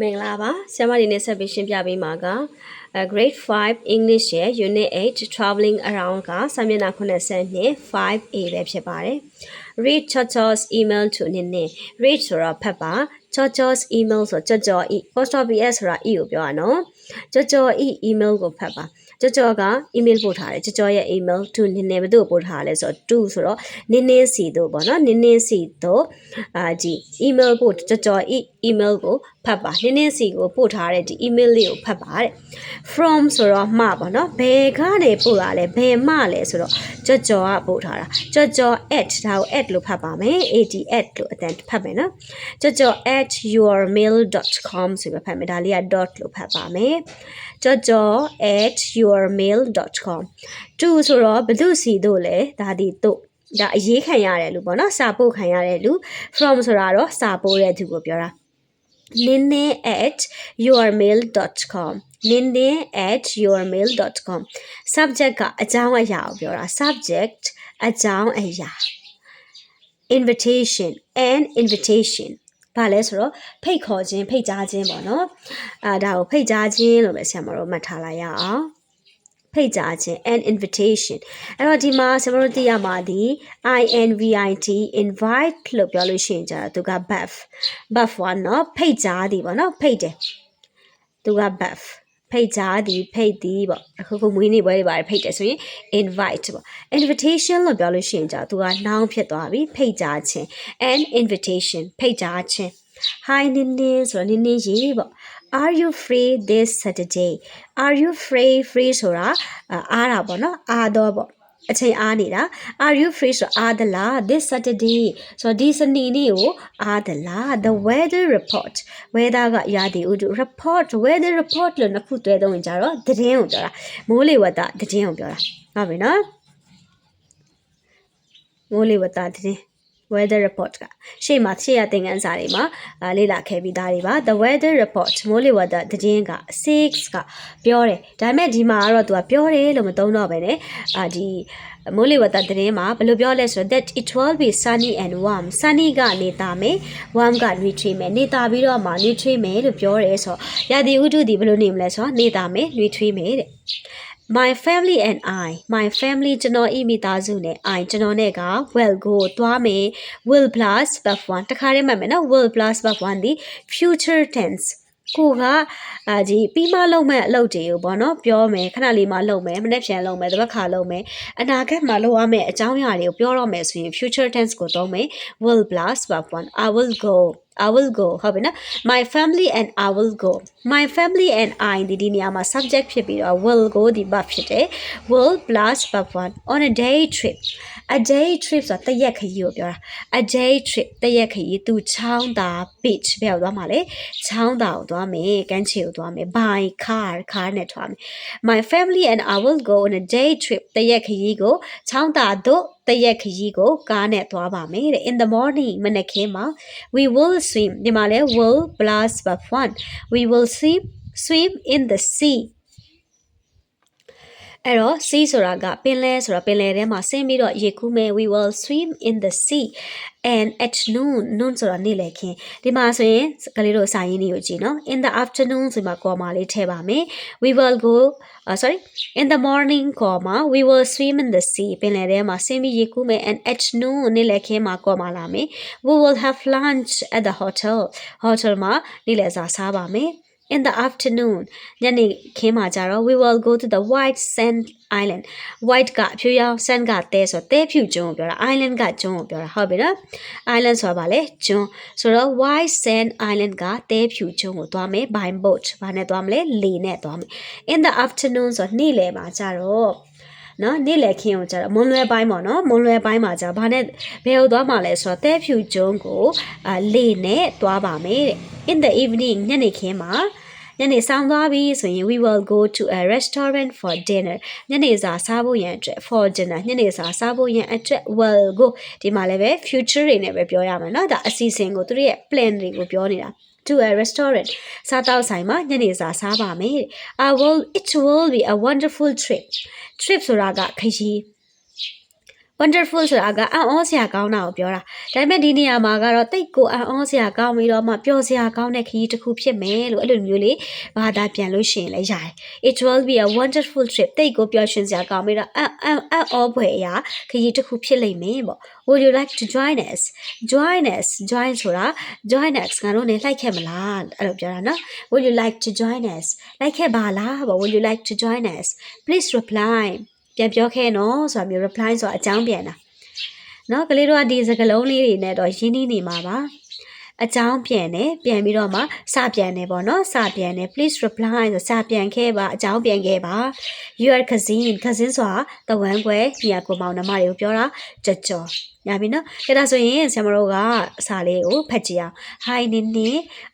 မင်္ဂလာပါဆရာမဒီနေ့ဆက်ပြီးရှင်းပြပေးမှာကအဲ grade 5 English ရဲ့ unit 8 traveling around ကစာမျက်နှာ80နဲ့ 5A ပဲဖြစ်ပါတယ် read chocho's email to နင်းနေ read ဆိုတော့ဖတ်ပါ chocho's email ဆိုကြောကြော e post office ဆိုတာ e ကိုပြောရနော်ကြောကြော e email ကိုဖတ်ပါကြောကြောက email ပို့ထားတယ်ကြောကြောရဲ့ email to နင်းနေဘယ်သူ့ကိုပို့ထားလဲဆိုတော့ to ဆိုတော့နင်းနေစီတို့ပေါ့နော်နင်းနေစီတို့အာဒီ email ပို့ကြောကြော e email ကိုဖတ်ပါနင်းနင်းစီကိုပို့ထားတဲ့ဒီ email လေးကိုဖတ်ပါတဲ့ from ဆိုတော့မှပေါ့နော်ဘယ်ကနေပို့တာလဲဘယ်မှလဲဆိုတော့ကြောကြောကပို့ထားတာကြောကြော at ဒါကို at လို့ဖတ်ပါမယ် at at လို့အတန်ဖတ်မယ်နော်ကြောကြော at yourmail.com ဆိုပြီးဖတ်မယ်ဒါလေးက dot လို့ဖတ်ပါမယ်ကြောကြော at yourmail.com တူဆိုတော့ဘယ်သူစီတို့လဲဒါဒီတို့ဒါအရေးခံရတယ်လို့ပေါ့နော်စာပို့ခံရတယ်လို့ from ဆိုတာတော့စာပို့တဲ့သူကိုပြောတာ nine at yourmail.com nine at yourmail.com subject ကအကြောင်းအရာကိုပြောတာ subject အကြောင်းအရာ invitation and invitation ဘာလဲဆိုတော့ဖိတ်ခေါ်ခြင်းဖိတ်ကြားခြင်းပေါ့နော်အာဒါကိုဖိတ်ကြားခြင်းလို့ပဲဆရာမတို့မှတ်ထားလိုက်ရအောင် ဖိတ်ကြားခြင်း an invitation အဲ့တော့ဒီမှာကျွန်တော်တို့သိရမှာဒီ invite invite လို့ပြောလို့ရှိရင်ကြာသူက buff buff ကနော်ဖိတ်ကြားသည်ပေါ့နော်ဖိတ်တယ်သူက buff ဖိတ်ကြားသည်ဖိတ်သည်ပေါ့အခုခုမွေးနေ့ပွဲတွေပါတယ်ဖိတ်တယ်ဆိုရင် invite ပေါ့ invitation လို့ပြောလို့ရှိရင်ကြာသူက noun ဖြစ်သွားပြီဖိတ်ကြားခြင်း an invitation ဖိတ်ကြားခြင်း hi နင်းနင်းဆိုတော့နင်းနင်းရေးပေါ့ are you free this saturday are you free free ဆိုတာအားတာပေါ့နော်အားတော့ပေါ့အချိန်အားနေတာ are you free ဆိုအားသလား this saturday ဆိုတော့ဒီစနေနေ့ကိုအားသလား the weather report weather ကရာသီဥတု report weather report လို့နှစ်ခုတွဲသုံးရင်ကြတော့သတင်းကိုပြောတာမိုးလေဝသသတင်းကိုပြောတာဟုတ်ပြီနော်မိုးလေဝသသတင်း weather report ကရှေ့မှာရှေ့ရသင်ခန်းစာတွေမှာလေ့လာခဲ့ပြီးသားတွေပါ the weather report မိုးလေဝသသတင်းက6ကပြောတယ်ဒါပေမဲ့ဒီမှာကတော့သူကပြောတယ်လို့မသုံးတော့ပဲねအာဒီမိုးလေဝသသတင်းမှာဘယ်လိုပြောလဲဆိုတော့ that it will be sunny and warm sunny ကနေသားမယ် warm က nutrient မယ်နေသားပြီးတော့မှ nutrient မယ်လို့ပြောတယ်ဆိုတော့ရာသီဥတုဒီဘယ်လိုနေမလဲဆိုတော့နေသားမယ် nutrient မယ်တဲ့ my family and i my family ကျွန်တော်ဤမိသားစုနဲ့ i ကျွန်တော်နဲ့က will go သွားမယ် will plus verb 1တခါတည်းမှတ်မယ်နော် will plus verb 1ဒီ future tense ကိုကအာဒီပြီးမှလုံးမဲ့အလုပ်တွေကိုပေါ့နော်ပြောမယ်ခဏလေးမှလုံးမယ်မနေ့ပြန်လုံးမယ်တစ်ပတ်ခါလုံးမယ်အနာဂတ်မှာလုပ်ရမယ့်အကြောင်းအရာတွေကိုပြောတော့မယ်ဆိုရင် future tense ကိုသုံးမယ် will plus verb 1 i will go I will go ဟုတ်ပြီနော် my family and I will go my family and I ဒီဒီနေရာမှာ subject ဖြစ်ပြီးတော့ will go ဒီ verb ဖြစ်တယ် will plus verb 1 on a day trip a day trip ဆိုတာတရက်ခရီးကိုပြောတာ a day trip တရက်ခရီးသူချောင်းသာ beach ဘယ်ကိုသွားမှာလဲချောင်းသာကိုသွားမယ်ကမ်းခြေကိုသွားမယ် by car car နဲ့သွားမယ် my family and I will go on a day trip တရက်ခရီးကိုချောင်းသာတို့ တရက်ခရီးကိုကားနဲ့သွားပါမယ်တဲ့ in the morning မနက်ခင်းမှာ we will swim ဒီမှာလဲ will plus verb 1 we will swim swim in the sea အဲ့တော့ sea ဆိုတာကပင်လယ်ဆိုတော့ပင်လယ်ထဲမှာဆင်းပြီးတော့ရေကူးမယ် we will swim in the sea and at noon noon ဆိုတာနေ့လည်ခင်းဒီမှာဆိုရင်ကလေးတို့စာရင်းလေးကိုကြည့်နော် in the afternoon ဆိုမှာကောမာလေးထည့်ပါမယ် we will go uh, sorry in the morning ကောမာ we will swim in the sea ပင်လယ်ထဲမှာဆင်းပြီးရေကူးမယ် and at noon နေ့လည်ခင်းမှာကောမာလာမယ် we will have lunch at the hotel hotel မှာနေ့လည်စာစားပါမယ် in the afternoon ညနေခင်းမှာကြတော့ we will go to the white sand island white ကအဖြူရောင် sand ကတဲဆိုတဲဖြူကျွန်းကိုပြောတာ island ကကျွန်းကိုပြောတာဟုတ်ပြီနော် island ဆိုတာဗာလဲကျွန်းဆိုတော့ white sand island ကတဲဖြူကျွန်းကိုသွားမယ် by boat ဘာနဲ့သွားမလဲလေနဲ့သွားမယ် in the afternoon ဆိုနေ့လယ်မှာကြတော့နော်နေ့လယ်ခင်းကိုကျတော့မွန်လွယ်ပိုင်းပေါ့နော်မွန်လွယ်ပိုင်းမှာကျတော့ဘာနဲ့ဘယ်ကိုသွားမှာလဲဆိုတော့တဲဖြူကျုံးကိုအာလေနဲ့သွားပါမယ်တဲ့ in the evening ညနေခင်းမှာ ညနေဆောင်သွားပြီဆိုရင် we will go to a restaurant for dinner ညနေစာစားဖို့ရန်အတွက် for dinner ညနေစာစားဖို့ရန်အတွက် will go ဒီမှာလည်းပဲ future တွေနဲ့ပဲပြောရမယ်เนาะဒါအစီအစဉ်ကိုသူတို့ရဲ့ plan တွေကိုပြောနေတာ to a restaurant စားတောက်ဆိုင်မှာညနေစာစားပါမယ် I will it will be a wonderful trip trip ဆိုတာကခရီး wonderful ဆိုတာကအံ့ဩစရာကောင်းတာကိုပြောတာဒါပေမဲ့ဒီနေရာမှာကတော့တိတ်ကိုအံ့ဩစရာကောင်းပြီးတော့မှပျော်စရာကောင်းတဲ့ခရီးတစ်ခုဖြစ်မယ်လို့အဲ့လိုမျိုးလေးဘာသာပြန်လို့ရှိရင်လည်းရတယ် it will be a wonderful trip တိတ်ကိုပျော်ရွှင်စရာကောင်းပြီးတော့အံ့အံ့အံ့ဩဖွယ်အရာခရီးတစ်ခုဖြစ်လိမ့်မယ်ပေါ့ would you like to join us join us join ဆိုတာ join us ငါတို့ ਨੇ လိုက်ခဲ့မလားအဲ့လိုပြောတာနော် would you like to join us လိုက်ခဲ့ပါလားပေါ့ would you like to join us please reply ပြန်ပြောခဲ့နော်ဆိုတာမျိုး reply ဆိုတာအကြောင်းပြန်တာနော်ကလေးတို့ကဒီစကားလုံးလေးတွေနဲ့တော့ရင်းနှီးနေမှာပါအကြောင်းပြန်တယ်ပြန်ပြီးတော့မှစပြန်တယ်ပေါ့နော်စပြန်တယ် please reply ဆိုစပြန်ခဲ့ပါအကြောင်းပြန်ခဲ့ပါ your cousin cousin ဆိုတာတဝမ်းခွဲညီအကိုမောင်နှမတွေကိုပြောတာကြော်ကြော်ညာပြီနော်အဲဒါဆိုရင်ဆရာမတို့ကအစာလေးကိုဖတ်ကြည့်အောင် Hi Nini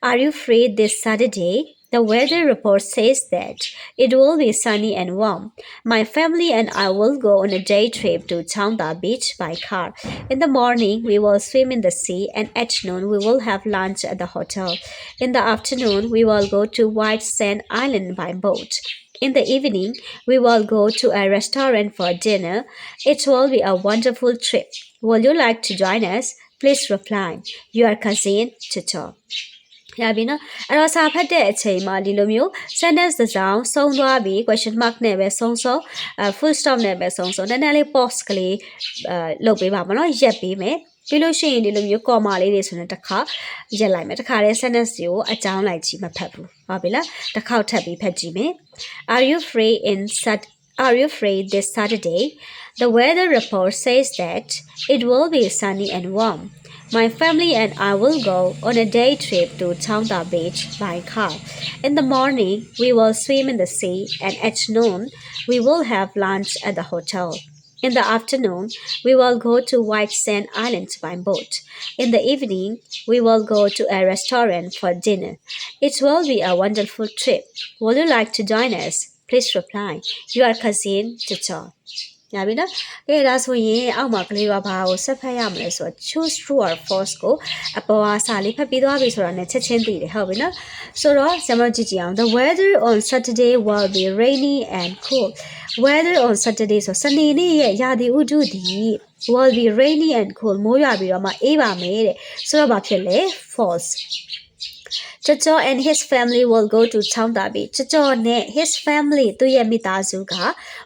are you free this Saturday The weather report says that it will be sunny and warm. My family and I will go on a day trip to Changda Beach by car. In the morning, we will swim in the sea, and at noon, we will have lunch at the hotel. In the afternoon, we will go to White Sand Island by boat. In the evening, we will go to a restaurant for dinner. It will be a wonderful trip. Will you like to join us? Please reply. Your cousin, Tutor. ရပြီနော်အဲ့တော့စာဖတ်တဲ့အချိန်မှာဒီလိုမျိုး sentence တစ်စောင်ဆုံးသွားပြီ question mark နဲ့ပဲဆုံးဆုံးအဲ full stop နဲ့ပဲဆုံးဆုံးနည်းနည်းလေး pause ကလေးအဲလုပ်ပေးပါမနော်ရက်ပေးမယ်ပြီးလို့ရှိရင်ဒီလိုမျိုး comma လေးတွေဆိုရင်တစ်ခါရက်လိုက်မယ်တစ်ခါတည်း sentence တွေကိုအကြောင်းလိုက်ကြည့်မဖတ်ဘူးဟုတ်ပြီလားတစ်ခေါက်ထပ်ပြီးဖတ်ကြည့်မယ် Are you free in Sat Are you free this Saturday The weather report says that it will be sunny and warm My family and I will go on a day trip to Changda Beach by car. In the morning, we will swim in the sea, and at noon, we will have lunch at the hotel. In the afternoon, we will go to White Sand Island by boat. In the evening, we will go to a restaurant for dinner. It will be a wonderful trip. Would you like to join us? Please reply. Your cousin, Tutor. ညာပြီနော်။ကဲဒါဆိုရင်အောက်မှာကလေးကဘာကိုဆက်ဖတ်ရမလဲဆိုတော့ choose true or false ကိုအပေါ်အားစာလေးဖတ်ပြီးသွားပြီဆိုတာနဲ့ချက်ချင်းသိတယ်ဟုတ်ပြီနော်။ဆိုတော့ဇမကြည့်ကြည့်အောင် The weather on Saturday will be rainy and cool. Weather on Saturday ဆိုစနေနေ့ရဲ့ရာသီဥတုဒီ will be rainy and cool မိုးရွာပြီးတော့မှအေးပါမယ်တဲ့။ဆိုတော့ဘာဖြစ်လဲ false Chacho and his family will go to Changda Beach. Chacho နဲ့ his family သူ့ရဲ့မိသားစုက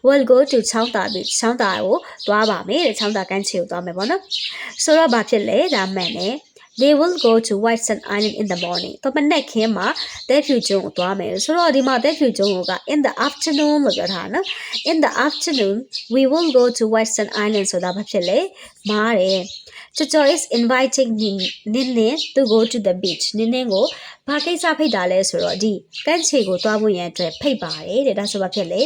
will go to Changda Beach. Changda ကိုသွားပါမယ်တဲ့။ Changda ကမ်းခြေကိုသွားမယ်ပေါ့နော်။ဆိုတော့ဘာဖြစ်လဲဒါမှန်တယ်။ They will go to White Sand Island in the morning. တော့မနေ့ခင်းမှာတဲဖြူကျွန်းကိုသွားမယ်ဆိုတော့ဒီမှာတဲဖြူကျွန်းက in the afternoon လို့ပြောထားတာနော် in the afternoon we will go to White Sand Island ဆိုတာဘာဖြစ်လဲမားတယ် Chocho is inviting Nin to go to the beach နင်းနင်းကိုဘာကိစ္စဖိတ်တာလဲဆိုတော့ဒီကန့်ချေကိုသွားဖို့ရန်အတွက်ဖိတ်ပါတယ်တဲ့ဒါဆိုဘာဖြစ်လဲ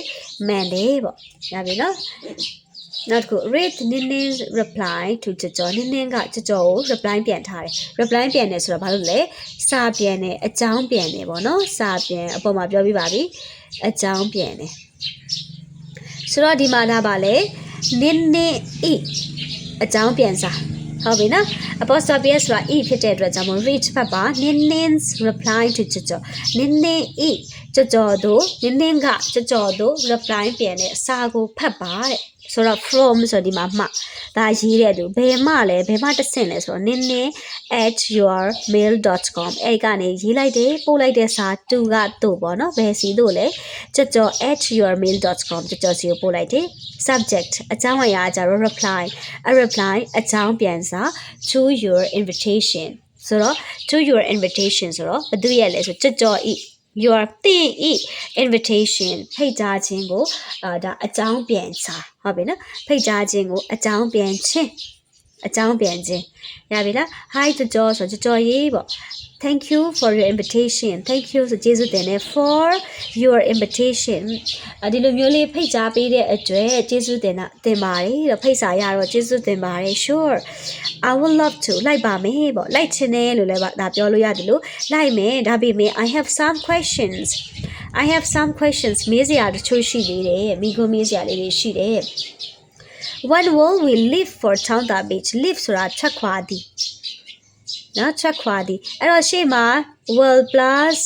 မှန်တယ်ပေါ့ရပြီနော်နောက်တစ်ခု read Nin's reply to ကြကြောနင်းနင်းကကြကြောကို reply ပြန်ထားတယ် reply ပြန်တယ်ဆိုတော့ဘာလို့လဲစာပြန်တယ်အကြောင်းပြန်တယ်ပေါ့နော်စာပြန်အပေါ်မှာပြောပြပါပြီအကြောင်းပြန်တယ်ဆိုတော့ဒီမှာဒါပါလေနင်းနင်းဤအကြောင်းပြန်စာ ဟုတ်ပြီနော် apostrophe s ဆိုတာ e ဖြစ်တဲ့အတွက်ကြောင့်မို့ reach ဖတ်ပါ Nin's reply to ကြကြောနင်းနင်းဤကြကြောတို့နင်းနင်းကကြကြောတို့ reply ပြန်တဲ့အစာကိုဖတ်ပါတဲ့ ဆိုတော့ from ဆိုဒီမှာမှဒါရေးတဲ့သူဘယ်မှလဲဘယ်မှတဆင့်လဲဆိုတော့နင်းနင်း @yourmail.com အဲ့ကနေရေးလိုက်တယ်ပို့လိုက်တဲ့စာတူကတို့ပေါ့နော်ဘယ်စီတို့လဲကြကြော @yourmail.com ကြကြောစီကိုပို့လိုက်တယ် subject အကြောင်းအရာကြတော့ reply a reply အကြောင်းပြန်စာ to your invitation ဆိုတော့ to your invitation ဆိုတော့ဘယ်သူရဲ့လဲဆိုကြကြောဤ your တင်ဤ invitation ဖိတ်ကြားခြင်းကိုအာဒါအကြောင်းပြန်စာဟုတ်ပြီနော်ဖိတ်ကြားခြင်းကိုအကြောင်းပြန်ခြင်း အကြောင်းပြန်ခြင်းရပြီလား hi ကြကြောဆိုကြကြောရေးပေါ့ Thank you for your invitation. Thank you ဆိုကျေးဇူးတင်တယ် for your invitation. ဒီလိုမျိုးလေးဖိတ်ကြားပေးတဲ့အတွက်ကျေးဇူးတင်တာတင်ပါတယ်တော့ဖိတ်စာရတော့ကျေးဇူးတင်ပါတယ် sure I would love to လိုက်ပါမယ်ပေါ့လိုက်ချင်တယ်လို့လည်းဒါပြောလို့ရတယ်လို့လိုက်မယ်ဒါပေမဲ့ I have some questions I have some questions မေးစရာတချို့ရှိသေးတယ်မိကုမေးစရာလေးတွေရှိတယ် When will we leave for Changda Beach leave ဆိုတာထွက်ခွာသည်နော်ချက်ခွာသည်အဲ့တော့ရှေ့မှာ will plus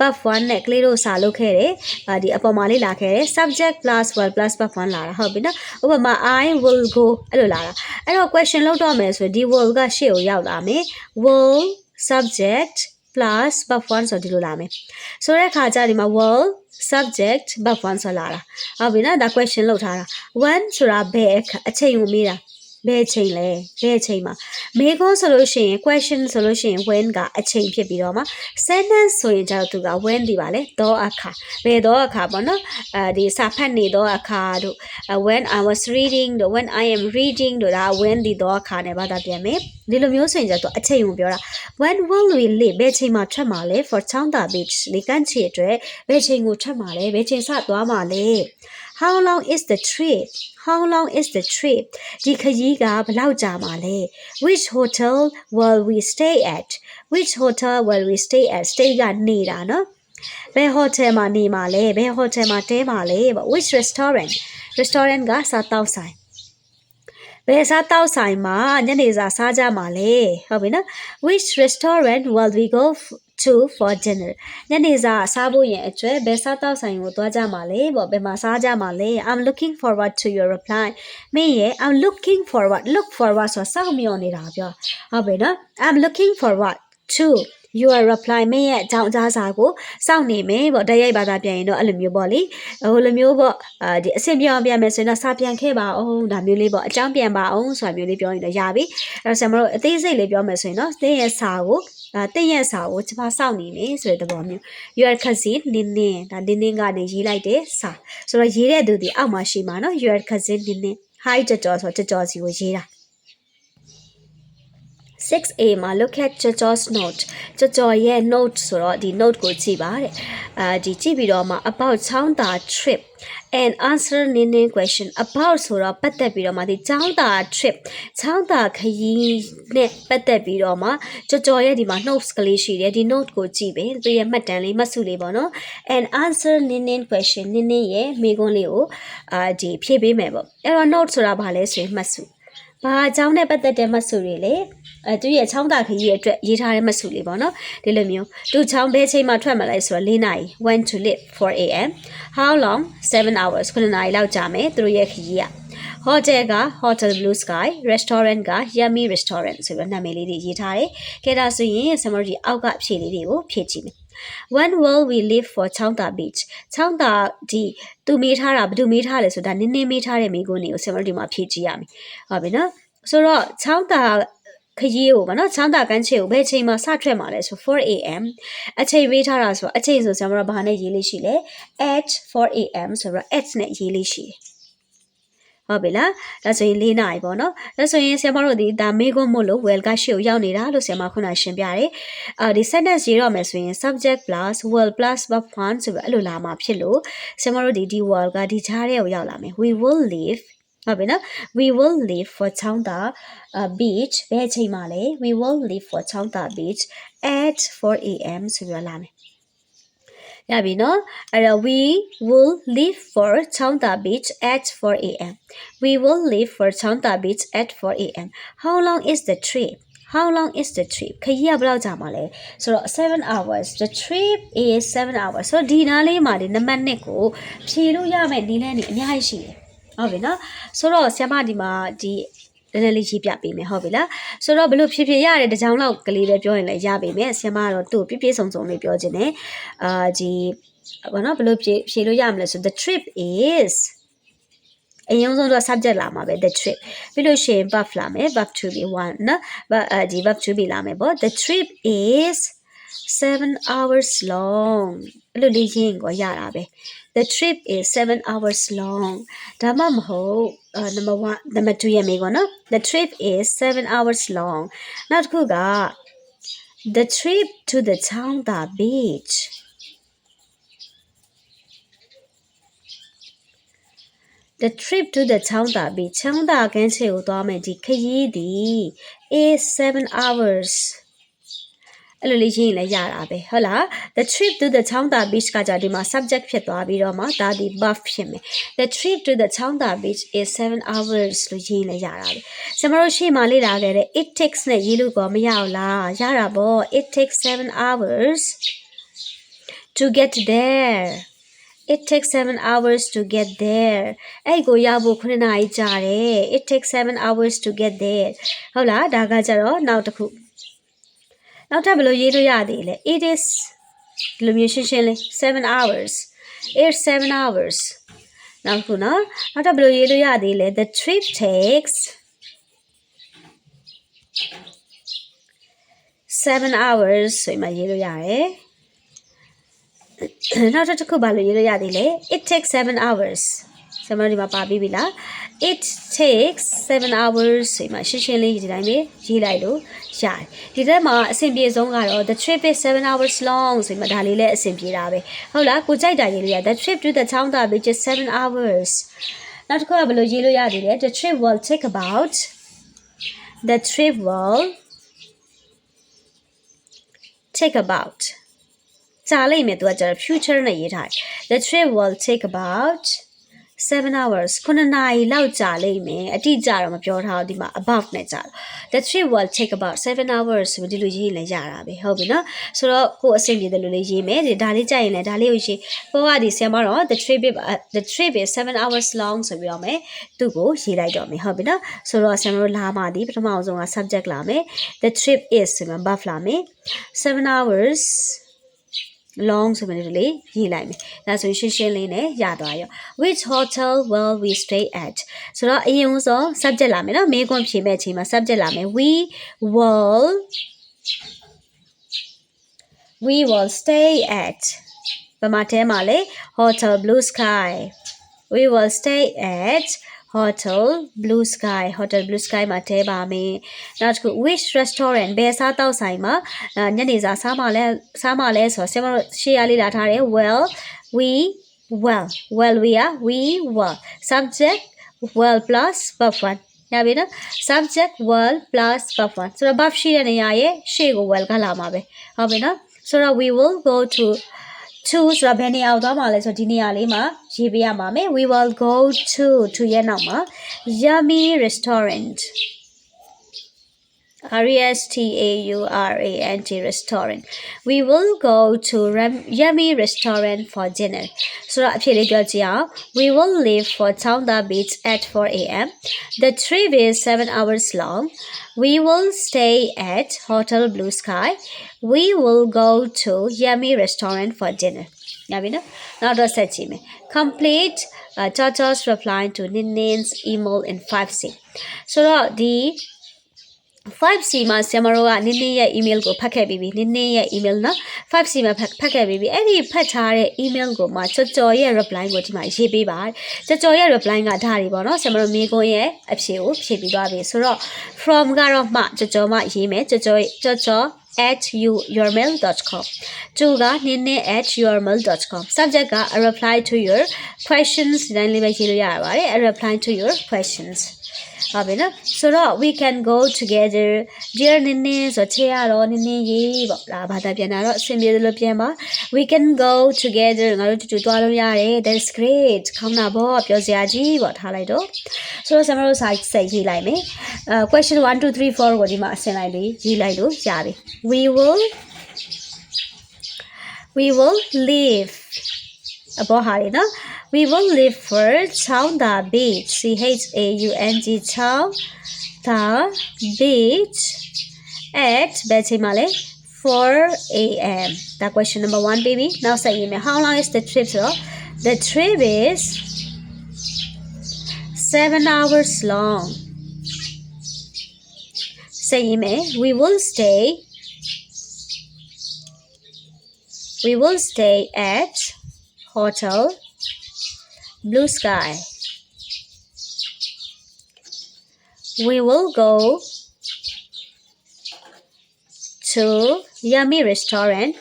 buff 1နဲ့ကလေးတို့စာလုပ်ခဲ့တယ်အာဒီအပေါ်မှာလေးလာခဲ့တယ် subject plus verb plus buff 1လာတာဟုတ်ပြီနော်ဥပမာ I will go အဲ့လိုလာတာအဲ့တော့ question လုပ်တော့မယ်ဆိုရင်ဒီ will ကရှေ့ကိုရောက်လာမယ် will subject plus buff 1ဆိုဒီလိုလာမယ်ဆိုတဲ့အခါကျဒီမှာ will subject buff 1ဆိုလာတာဟုတ်ပြီနော်ဒါ question လုပ်ထားတာ when ဆိုတာဘယ်အခါအချိန်ကိုမေးတာ ဘယ်အချိန်လဲဘယ်အချိန်မှာမေးခွန်းဆိုလို့ရှိရင် question ဆိုလို့ရှိရင် when ကအချိန်ဖြစ်ပြီးတော့မှ sentence ဆိုရင်ကျတော့သူက when ဒီပါလေတော့အခါဘယ်တော့အခါပေါ့နော်အဲဒီစာဖတ်နေတော့အခါတို့အဲ when I was reading တို့ when I am reading တို့ဒါ when ဒီတော့အခါနဲ့ဘာသာပြန်မယ်ဒီလိုမျိုးဆိုရင်ကျတော့အချိန်ကိုပြောတာ when will we leave ဘယ်ချိန်မှာထွက်မှာလဲ for Changda beach လေကန့်ချီအတွက်ဘယ်ချိန်ကိုထွက်မှာလဲဘယ်ချိန်စသွားမှာလဲ how long is the trip how long is the trip ဒီခရီးကဘယ်လောက်ကြာမှာလဲ which hotel will we stay at which hotel will we stay at stay ကနေတာနော်ဘယ် hotel မှာနေမှာလဲဘယ် hotel မှာတဲမှာလဲပေါ့ which restaurant restaurant ကစားတောက်ဆိုင်ဘယ်စားတောက်ဆိုင်မှာညနေစာစားကြမှာလဲဟုတ်ပြီနော် which restaurant will we go f- to for dinner ညနေစာစားဖို့ရင်အတွက်ဘယ်စားတောက်ဆိုင်ကိုသွားကြမှာလဲပေါ့ဘယ်မှာစားကြမှာလဲ I'm looking forward to your reply မင်းရဲ့ I'm looking forward look forward ဆိုတာစောင့်မျှော်နေတာပြောဟုတ်ပြီနော် I'm looking forward to your reply မင်းရဲ့အကြောင်းအကြားစာကိုစောင့်နေမယ်ပေါ့တိုက်ရိုက်ဘာသာပြန်ရင်တော့အဲ့လိုမျိုးပေါ့လေဟိုလိုမျိုးပေါ့အာဒီအဆင်ပြေအောင်ပြန်မယ်ဆိုရင်တော့စာပြန်ခဲ့ပါအောင်ဒါမျိုးလေးပေါ့အကြောင်းပြန်ပါအောင်ဆိုတာမျိုးလေးပြောရင်တော့ရပြီအဲ့တော့ဆရာမတို့အသေးစိတ်လေးပြောမယ်ဆိုရင်တော့သင်ရဲ့စာကိုအာတင့်ရဲ့စာကိုကျွန်မစောင့်နေမယ်ဆိုတဲ့သဘောမျိုး your cousin နင်းနင်းဒါနင်းနင်းကနေရေးလိုက်တဲ့စာဆိုတော့ရေးတဲ့သူဒီအောက်မှာရှိမှာနော် your cousin နင်းနင်း hi ကြော်ကြော်ဆိုတော့ကြော်ကြော်စီကိုရေးတာ 6A မှာ look at Jojo's note ကြော်ကြော်ရဲ့ note ဆိုတော့ဒီ note ကိုကြည့်ပါတဲ့အာဒီကြည့်ပြီးတော့မှ about ချောင်းတာ trip and answer နင်းနင်း question about ဆိုတော့ပတ်သက်ပြီးတော့မှဒီချောင်းတာ trip ချောင်းတာခရီးနဲ့ပတ်သက်ပြီးတော့မှကြော်ကြော်ရဲ့ဒီမှာ notes ကလေးရှိတယ်ဒီ note ကိုကြည့်ပဲသူရဲ့မှတ်တမ်းလေးမှတ်စုလေးပေါ့နော် and answer နင်းနင်း question နင်းနင်းရဲ့မေးခွန်းလေးကိုအာဒီဖြည့်ပေးမယ်ပေါ့အဲ့တော့ note ဆိုတာဘာလဲဆိုရင်မှတ်စု ဘာအကြောင်းနဲ့ပတ်သက်တဲ့မှတ်စုတွေလဲအဲသူရဲ့ချောင်းတာခရီးရဲ့အတွက်ရေးထားတဲ့မှတ်စုလေးပေါ့နော်ဒီလိုမျိုးသူချောင်းဘဲချိန်မှာထွက်မလဲဆိုတော့၄နာရီ when to live 4 am how long 7 hours 9နာရီလောက်ကြာမယ်သူတို့ရဲ့ခရီးက hotel က hotel blue sky restaurant က yummy restaurant ဆိုပြီးနာမည်လေးတွေရေးထားတယ်။ကဲဒါဆိုရင် summary အောက်ကဖြည့်လေးတွေကိုဖြည့်ကြည့်မယ်။ When will we leave for Changda Beach? Changda ဒီသူမေးထားတာဘယ်သူမေးထားလဲဆိုတာနင်းနင်းမေးထားတဲ့မိကုန်းတွေကို summary မှာဖြည့်ကြည့်ရမယ်။ဟုတ်ပြီနော်။ဆိုတော့ Changda ခရီးကိုဗောနော်ချောင်းတာကန်းချေကိုဘယ်ချိန်မှာစထွက်မှာလဲဆို 4am အချိန်ပေးထားတာဆိုတော့အချိန်ဆိုဆရာမတို့ဘာနဲ့ရေးလေးရှိလဲ at 4am ဆိုတော့ at နဲ့ရေးလေးရှိတယ် ဟုတ်ပြီလားဒါဆိုရင်၄နာရီပေါ့နော်ဒါဆိုရင်ဆရာမတို့ဒီဒါမေခွန်းမို့လို့ well ကရှေ့ကိုရောက်နေတာလို့ဆရာမခုနရှင်းပြတယ်အာဒီ sentence ရေးတော့မယ်ဆိုရင် subject plus will plus verb 1ဆိုပြီးအဲ့လိုလာမှာဖြစ်လို့ဆရာမတို့ဒီဒီ will ကဒီခြားတဲ့ကိုရောက်လာမယ် we will live ဟုတ်ပြီနော် we will leave for Changda uh, beach ဘယ်အချိန်မှာလဲ we will leave for Changda beach at 4 am ဆိုပြီးတော့လာမယ် ရပြီနော်အဲ့တော့ we will leave for Changda beach at 4 am we will leave for Changda beach at 4 am how long is the trip how long is the trip ခရီးကဘယ်လောက်ကြာမှာလဲဆိုတော့7 hours the trip is 7 hours ဆိုတော့ဒီနားလေးမှာဒီနံပါတ်1ကိုဖြေလို့ရမယ့်နည်းလမ်းတွေအများကြီးရှိတယ်ဟုတ်ပြီနော်ဆိုတော့ဆရာမဒီမှာဒီ နည်းနည်းလေးရေးပြပေးမယ်ဟုတ်ပြီလားဆိုတော့ဘလို့ဖြစ်ဖြစ်ရတဲ့တကြောင်လောက်ကလေးပဲပြောရင်လည်းရပါမယ်ဆရာမကတော့သူ့ပြည့်ပြည့်စုံစုံလေးပြောခြင်းနဲ့အာဒီဘာနော်ဘလို့ဖြေဖြေလို့ရမလဲဆို the trip is အရင်ဆုံးတော့ subject လာမှာပဲ the trip ပြီးလို့ရှိရင် verb လာမယ် verb to be one နော် verb အဲဒီ verb to be လာမယ်ပေါ့ the trip is 7 hours long အဲ့လိုလေးရင်းကိုရတာပဲ the trip is 7 hours long ဒါမှမဟုတ် uh, number 1 number 2ရဲ့မေးခွန်းနော် the trip is 7 hours long နောက်တစ်ခုက the trip to the Changda beach the trip to the Changda beach Changda ကမ်းခြေကိုသွားမယ်ဒီခရီးဒီ is 7 hours အဲ့လိုလေးရေးရင်လည်းရတာပဲဟုတ်လား the trip to the Changda beach ကကြာဒီမှာ subject ဖြစ်သွားပြီးတော့မှဒါဒီ verb ဖြစ်မယ် the trip to the Changda beach is 7 hours လို့ရေးရင်လည်းရတာပဲကျွန်တော်တို့ရှေ့မှာလေ့လာခဲ့တဲ့ it takes နဲ့ရေးလို့ကောမရအောင်လားရတာပေါ့ it takes 7 hours to get there it takes 7 hours to get there အဲ့ကိုရောက်ဖို့9နာရီကြာတယ် it takes 7 hours to get there ဟုတ်လားဒါကကြတော့နောက်တစ်ခု နောက်ထပ်ဘယ်လိုရေးလို့ရသေးလဲ it is ဒီလိုမျိုးရှင်းရှင်းလေး7 hours it's 7 hours နောက်တစ်ခုနော်နောက်ထပ်ဘယ်လိုရေးလို့ရသေးလဲ the trip takes 7 hours ဆိုရင်မှရေးလို့ရတယ်နောက်တစ်ခုဘာလို့ရေးလို့ရသေးလဲ it takes 7 hours ဆရာမတို့ဒီမှာပါပြီးပြီလား it takes 7 hours ဆိုရင်မှရှင်းရှင်းလေးဒီတိုင်းပဲရေးလိုက်လို့ရတယ်ဒီထဲမှာအဆင်ပြေဆုံးကတော့ the trip is 7 hours long ဆိုရင်မှဒါလေးလည်းအဆင်ပြေတာပဲဟုတ်လားကိုကြိုက်တာရေးလို့ရ the trip to the town that which is 7 hours နောက်တစ်ခုကဘယ်လိုရေးလို့ရသေးလဲ the trip will take about the trip will take about ကြာလိမ့်မယ်သူကကျတော့ future နဲ့ရေးထားတယ် the trip will take about 7 hours 9နာရီလောက်ကြာလိမ့်မယ်အတိအကျတော့မပြောထားဘူးဒီမှာ about နဲ့ကြာတော့ the trip will take about 7 hours ဆိုဒီလိုရေးရင်လည်းရတာပဲဟုတ်ပြီနော်ဆိုတော့ကိုယ်အဆင်ပြေတယ်လို့လေးရေးမယ်ဒီဒါလေးကြာရင်လည်းဒါလေးကိုရေးပေါ်ကဒီဆရာမတော့ the trip is the trip is 7 hours long ဆိုပြီးတော့မယ်သူ့ကိုရေးလိုက်တော့မယ်ဟုတ်ပြီနော်ဆိုတော့ဆရာမတို့လာမှဒီပထမအောင်ဆုံးက subject လာမယ် the trip is ဆိုပြီး verb လာမယ်7 hours long ဆိုပြီးတော့လေရေးလိုက်မယ်။ဒါဆိုရင်ရှင်းရှင်းလေးနဲ့ရသွားရော Which hotel will we stay at ဆိုတော့အရင်ဆုံး subject လာမယ်နော်မေးခွန်းဖြေမဲ့အချိန်မှာ subject လာမယ် We will We will stay at ဗမာတဲမှာလေ Hotel Blue Sky We will stay at Hotel Blue Sky Hotel Blue Sky မှာတဲပါမယ်။နောက်တစ်ခု which restaurant ဘယ်စားတောက်ဆိုင်မှာအာညနေစာစားမှလဲစားမှလဲဆိုတော့ဆရာမတို့ရှေ့ရလေးလာထားတယ် well we well well we are we well subject well plus verb 1ရပြီနော် subject well plus verb 1ဆိုတော့ verb ရှိတဲ့နေရာရဲ့ရှေ့ကို well ကလာမှာပဲဟုတ်ပြီနော်ဆိုတော့ we will go to to ဆိုတာဘယ်နေရာကိုသွားမှာလဲဆိုတော့ဒီနေရာလေးမှာရေးပေးရမှာမယ် we will go to to ရဲ့နောက်မှာ yummy restaurant R E S T A U R A N T restaurant we will go to Ram- yummy restaurant for dinner ဆိုတော့အဖြစ်လေးပြောကြည့်အောင် we will leave for Townda Beach at 4 a.m. the trip is 7 hours long we will stay at Hotel Blue Sky We will go to yummy restaurant for dinner ရပြီနော်နောက်တော့ဆက်ကြည့်မယ် complete uh, Chacha's reply to Ninnin's email in 5C ဆိုတော့ဒီ 5C မှာဆရာမတို့ကနင်းနင်းရဲ့ email ကိုဖတ်ခဲ့ပြီးပြီနင်းနင်းရဲ့ email နော် 5C မှာဖတ်ဖတ်ခဲ့ပြီးပြီအဲ့ဒီဖတ်ထားတဲ့ email ကိုမှကြော်ကြော်ရဲ့ reply ကိုဒီမှာရေးပေးပါကြော်ကြော်ရဲ့ reply ကဒါတွေပေါ့နော်ဆရာမတို့မိကုန်းရဲ့အဖြေကိုဖြေပြီးသွားပြီဆိုတော့ from ကတော့မှကြော်ကြော်မှရေးမယ်ကြော်ကြော်ကြော်ကြော် at yourmail.com သူကနင်းနေ at yourmail.com subject က a reply to your questions ဒီတိုင်းလေးပဲရေးလို့ရပါတယ် a reply to your questions ဟုတ်ပြီနော်ဆိုတော့ we can go together dear နင်းနေဆိုချေရတော့နင်းနေရေးပေါ့ဒါဘာသာပြန်တာတော့အဆင်ပြေတယ်လို့ပြန်ပါ we can go together ငါတို့တူတူသွားလို့ရတယ် that's great ခေါင်းနာပေါ့ပြောစရာကြီးပေါ့ထားလိုက်တော့ဆိုတော့ကျွန်တော်တို့စာစိတ်ရေးလိုက်မယ်အဲ question 1 2 3 4ကိုဒီမှာအဆင်လိုက်လေးရေးလိုက်လို့ရပြီ we will we will live အပေါ်ဟာလေနော် we will live for Chowda Beach C H A U N G Chowda Beach at ဘယ်ချိန်မှာလဲ4 a.m. That question number 1 baby. Now say me how long is the trip so the trip is 7 hours long. Say me we will stay we will stay at hotel, blue sky. We will go to yummy restaurant.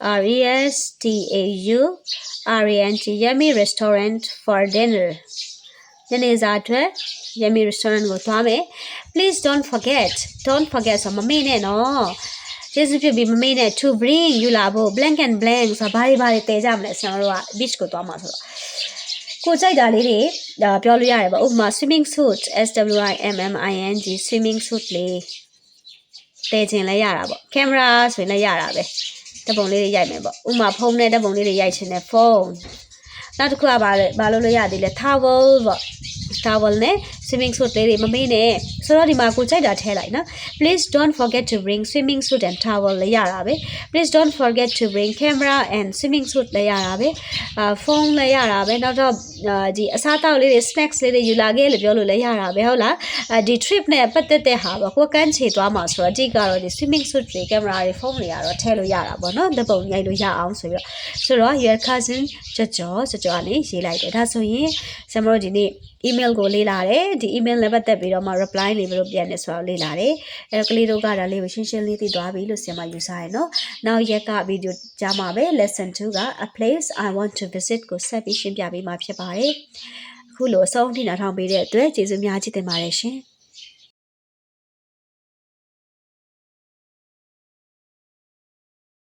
R E S T A U R E N T yummy restaurant for dinner. Dinner is yummy restaurant go to Please don't forget. Don't forget. So, no. ကျေးဇူးပြုပြီးမမေ့နဲ့ to bring ယူလာဖို့ blank and blank ဆိုတာဘာတွေဘာတွေတည်ကြမလဲဆရာတို့က beach ကိုသွားမှာဆိုတော့ကိုကြိုက်တာလေးတွေဒါပြောလို့ရတယ်ပေါ့ဥပမာ swimming suit S W I M M I N G swimming suit လေးတည်ခြင်းလည်းရတာပေါ့ကင်မရာဆိုရင်လည်းရတာပဲဓာတ်ပုံလေးတွေရိုက်မယ်ပေါ့ဥပမာဖုန်းနဲ့ဓာတ်ပုံလေးတွေရိုက်ချင်တယ်ဖုန်းနောက်တစ်ခုကဘာလဲဘာလို့လို့ရသေးလဲ towel ပေါ့ towel နဲ့ swimming suit လေးတွေမမေ့နဲ့ဆိုတော့ဒီမှာကိုကြိုက်တာထည့်လိုက်နော် please don't forget to bring swimming suit and towel လည်းရတာပဲ please don't forget to bring camera and swimming suit လည်းရတာပဲအာဖုန်းလည်းရတာပဲနောက်တော့အာဒီအစားအသောက်လေးတွေ snacks လေးတွေယူလာခဲ့လို့ပြောလို့လည်းရတာပဲဟုတ်လားအာဒီ trip နဲ့ပတ်သက်တဲ့ဟာပေါ့ကိုယ်ကန်းချေသွားမှာဆိုတော့အတိကတော့ဒီ swimming suit တွေ camera တွေဖုန်းတွေကတော့ထည့်လို့ရတာပေါ့နော်ဓာတ်ပုံရိုက်လို့ရအောင်ဆိုပြီးတော့ဆိုတော့ your cousin ကြော်ကြော်ကြော်ကြော်ကနေရေးလိုက်တယ်ဒါဆိုရင်ဆရာမတို့ဒီနေ့ email ကိုလေးလာတယ်ဒီ email နဲ့ပတ်သက်ပြီးတော့မှ reply နေပြီးတော့ပြန်နေဆိုတော့လေးလာတယ်အဲကလေးတို့ကဒါလေးကိုရှင်းရှင်းလေးသိသွားပြီလို့ဆရာမယူဆရယ်နော်နောက်ရက်ကဗီဒီယိုကြားမှာပဲ lesson 2က a place i want to visit ကိုဆက်ပြီးရှင်းပြပေးမှာဖြစ်ပါတယ်အခုလိုအဆုံးထိနားထောင်ပေးတဲ့အတွက်ကျေးဇူးများကြီးတင်ပါတယ်ရှင်